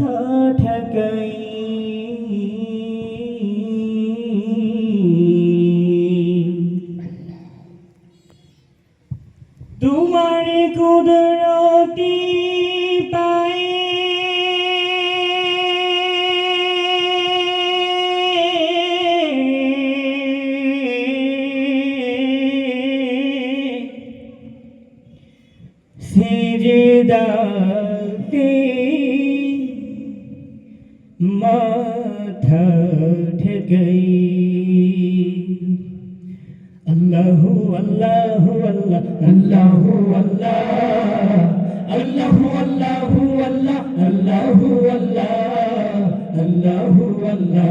মাথা ঠেকাই তোমার কুদরতি সিজদাতে মাথা ঠেকাই আল্লাহু আল্লাহু আল্লাহ আল্লাহু আল্লাহ আল্লাহু আল্লাহু আল্লাহ আল্লাহু আল্লাহ আল্লাহু আল্লাহ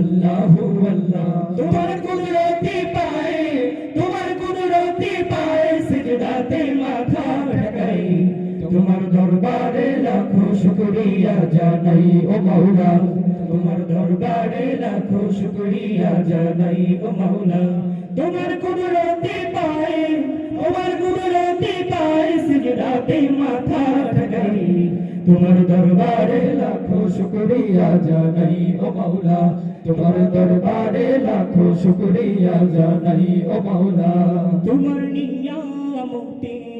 আল্লাহু আল্লাহ তোমার কুদরতি তোমার দরবারে লাখো শুকরিয়া জানাই, ও মাওলা। তোমার দরবারে লাখো শুকরিয়া জানাই, ও মাওলা। তোমার কুদরতি পায়, তোমার কুদরতি পায় সিজদাতে মাথা ঠেকাই। তোমার দরবারে লাখো শুকরিয়া জানাই, ও মাওলা। তোমার দরবারে লাখো শুকরিয়া জানাই, ও মাওলা। তোমার নিয়া নিয়ামতে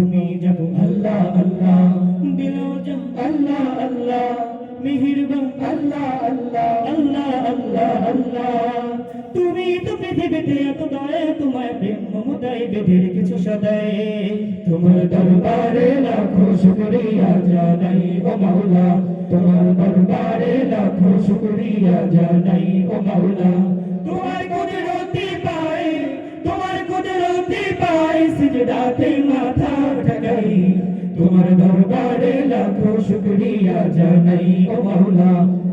তুমি যাব আল্লাহ আল্লাহ। দিল যাব আল্লাহ আল্লাহ। মিহিরবান, আল্লাহ আল্লাহ আল্লাহ আল্লাহ আল্লাহ। তুমি তো পৃথিবীতে এত দয়া, তোমায় প্রেম, মমতায় বেঁধে রেখেছো সদাই তোমার দরবারে লাখো শুকরিয়া জানাই, ও মাওলা। তোমার দরবারে লাখো শুকরিয়া জানাই, ও মাওলা। তোমার কুদরতি পায়, তোমার কুদরতি পায় সিজদাতে মাথা তোমার দরবারে লাখো শুক্রিয়া জানাই, ও মাওলা।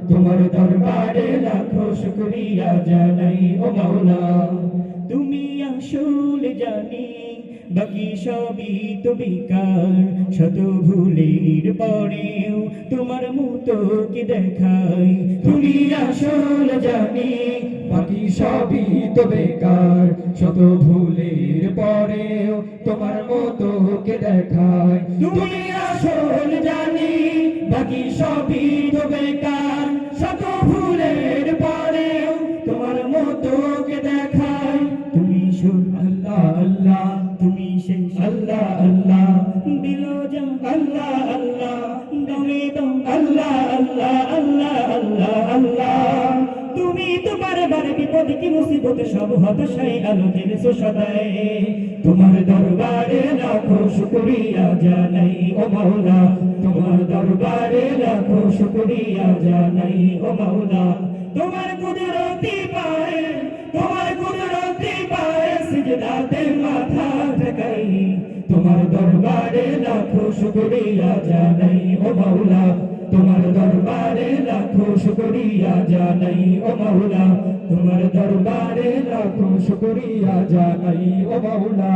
তোমার দরবারে লাখো শুক্রিয়া জানাই, ও মাওলা। তুমি আসল জানি বাকি সবই তো বেকার শত ভুলের পরেও তোমার মতো কি দেখাই তুমি আসল জানি, বাকি সবই তো বেকার শত ভুলের পরেও তোমার মতো কে দেখায়? তুমি আসল জানি, বাকি সবই তো বেকার তুমি তো বারে বারে বিপদ কি সব হতাশাই আলো জেনেছো তোমার দরবারে লাখো শুকরিয়া জানাই ও মাওলা তোমার দরবারে লাখো শুকরিয়া জানাই ও মাওলা তোমার কুদরতি তোমার দরবারে লাখো শুকরিয়া জানাই ও মাওলা। তোমার দরবারে লাখো শুকরিয়া জানাই ও মাওলা। তোমার দরবারে লাখো শুকরিয়া জানাই ও মাওলা।